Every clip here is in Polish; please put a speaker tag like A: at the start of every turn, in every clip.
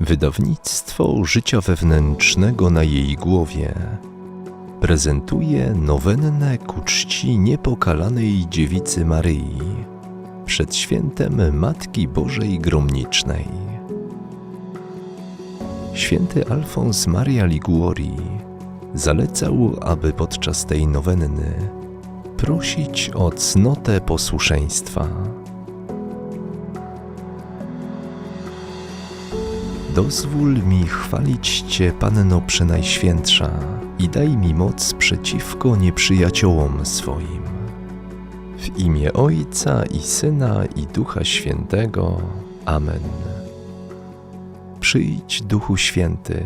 A: Wydawnictwo życia wewnętrznego na jej głowie prezentuje nowennę ku czci niepokalanej dziewicy Maryi przed świętem Matki Bożej Gromnicznej. Święty Alfons Maria Liguori zalecał, aby podczas tej nowenny prosić o cnotę posłuszeństwa. Dozwól mi chwalić Cię, Panno Przenajświętsza, i daj mi moc przeciwko nieprzyjaciołom swoim. W imię Ojca i Syna i Ducha Świętego. Amen. Przyjdź, Duchu Święty,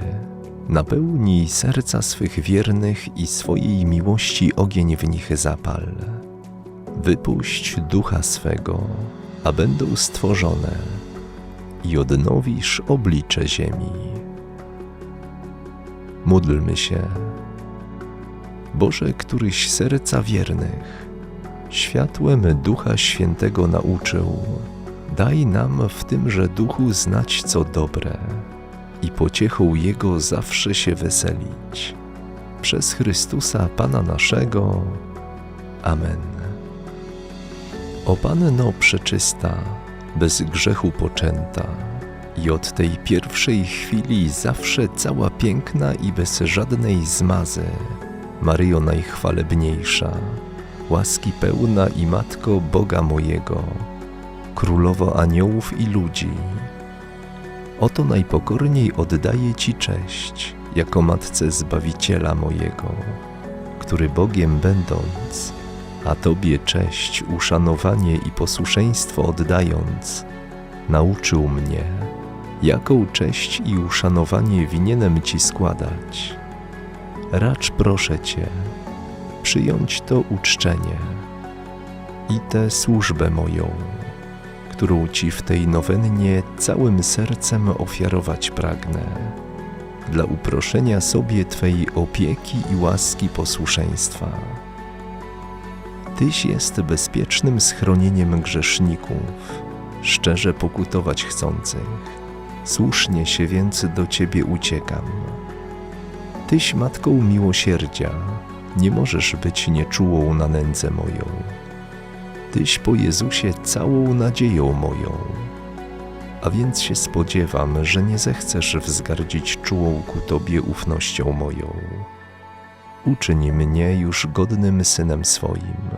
A: napełnij serca swych wiernych i swojej miłości ogień w nich zapal. Wypuść Ducha swego, a będą stworzone i odnowisz oblicze ziemi. Módlmy się. Boże, któryś serca wiernych, światłem Ducha Świętego nauczył, daj nam w tymże duchu znać co dobre i pociechą Jego zawsze się weselić. Przez Chrystusa Pana naszego. Amen. O Panno przeczysta, bez grzechu poczęta. I od tej pierwszej chwili zawsze cała piękna i bez żadnej zmazy, Maryjo najchwalebniejsza, łaski pełna i Matko Boga mojego, Królowo aniołów i ludzi, oto najpokorniej oddaję Ci cześć, jako Matce Zbawiciela mojego, który Bogiem będąc, a Tobie cześć, uszanowanie i posłuszeństwo oddając, nauczył mnie, jaką cześć i uszanowanie winienem Ci składać. Racz proszę Cię, przyjąć to uczczenie i tę służbę moją, którą Ci w tej nowennie całym sercem ofiarować pragnę, dla uproszenia sobie Twej opieki i łaski posłuszeństwa. Tyś jest bezpiecznym schronieniem grzeszników, szczerze pokutować chcących. Słusznie się więc do Ciebie uciekam. Tyś matką miłosierdzia, nie możesz być nieczułą na nędzę moją. Tyś po Jezusie całą nadzieją moją. A więc się spodziewam, że nie zechcesz wzgardzić czułą ku Tobie ufnością moją. Uczyń mnie już godnym synem swoim,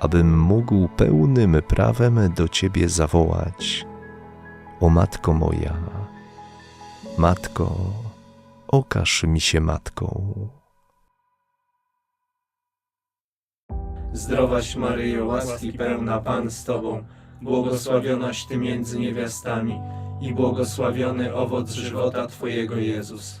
A: abym mógł pełnym prawem do Ciebie zawołać. O Matko moja, Matko, okaż mi się Matką.
B: Zdrowaś Maryjo, łaski pełna Pan z Tobą, błogosławionaś Ty między niewiastami i błogosławiony owoc żywota Twojego Jezus.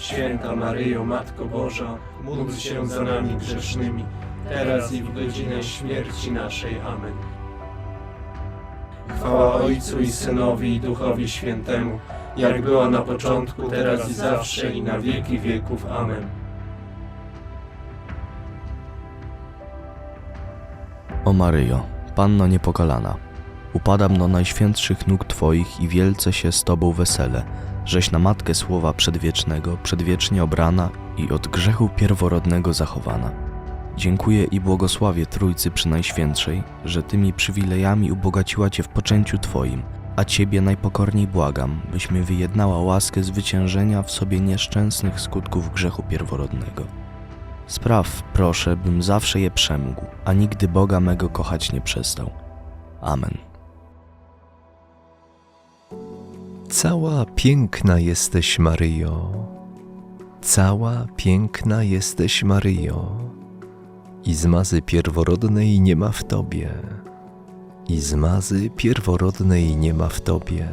B: Święta Maryjo, Matko Boża, módl się za nami grzesznymi, teraz i w godzinę śmierci naszej. Amen. Chwała Ojcu i Synowi i Duchowi Świętemu, jak była na początku, teraz i zawsze i na wieki wieków. Amen.
C: O Maryjo, Panno niepokalana, upadam do najświętszych nóg Twoich i wielce się z Tobą weselę, żeś na Matkę Słowa Przedwiecznego, przedwiecznie obrana i od grzechu pierworodnego zachowana. Dziękuję i błogosławię Trójcy Przynajświętszej, że tymi przywilejami ubogaciła Cię w poczęciu Twoim, a Ciebie najpokorniej błagam, byś mi wyjednała łaskę zwyciężenia w sobie nieszczęsnych skutków grzechu pierworodnego. Spraw, proszę, bym zawsze je przemógł, a nigdy Boga mego kochać nie przestał. Amen.
A: Cała piękna jesteś Maryjo, cała piękna jesteś Maryjo, i zmazy pierworodnej nie ma w Tobie, i zmazy pierworodnej nie ma w Tobie.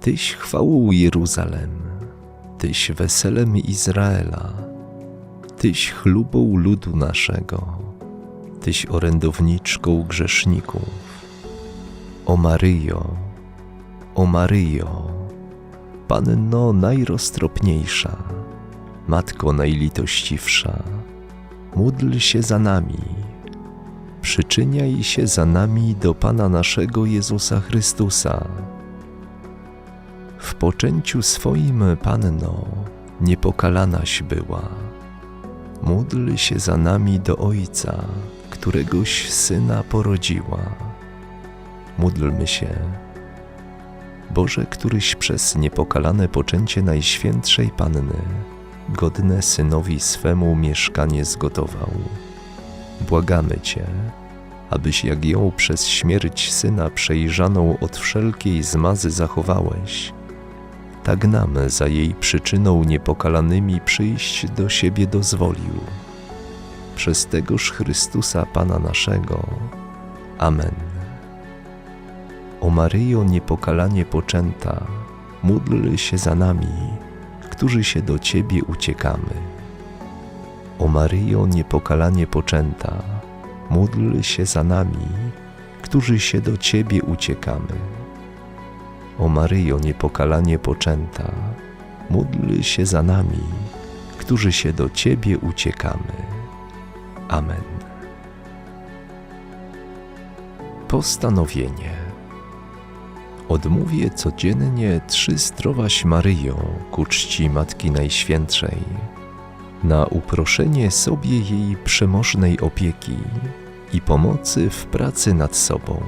A: Tyś chwałą Jeruzalem, Tyś weselem Izraela, Tyś chlubą ludu naszego, Tyś orędowniczką grzeszników. O Maryjo, o Maryjo, Panno najroztropniejsza, Matko najlitościwsza, módl się za nami, przyczyniaj się za nami do Pana naszego Jezusa Chrystusa. W poczęciu swoim, Panno, niepokalałaś była. Módl się za nami do Ojca, któregoś Syna porodziła. Módlmy się, Boże, któryś przez niepokalane poczęcie Najświętszej Panny, godne Synowi swemu mieszkanie zgotował. Błagamy Cię, abyś jak ją przez śmierć Syna przejrzaną od wszelkiej zmazy zachowałeś, tak nam za jej przyczyną niepokalanymi przyjść do siebie dozwolił. Przez tegoż Chrystusa Pana naszego. Amen. O Maryjo niepokalanie poczęta, módl się za nami, którzy się do Ciebie uciekamy. O Maryjo niepokalanie poczęta, módl się za nami, którzy się do Ciebie uciekamy. O Maryjo niepokalanie poczęta, módl się za nami, którzy się do Ciebie uciekamy. Amen. Postanowienie. Odmówię codziennie trzy zdrowaś Maryjo ku czci Matki Najświętszej, na uproszenie sobie jej przemożnej opieki i pomocy w pracy nad sobą.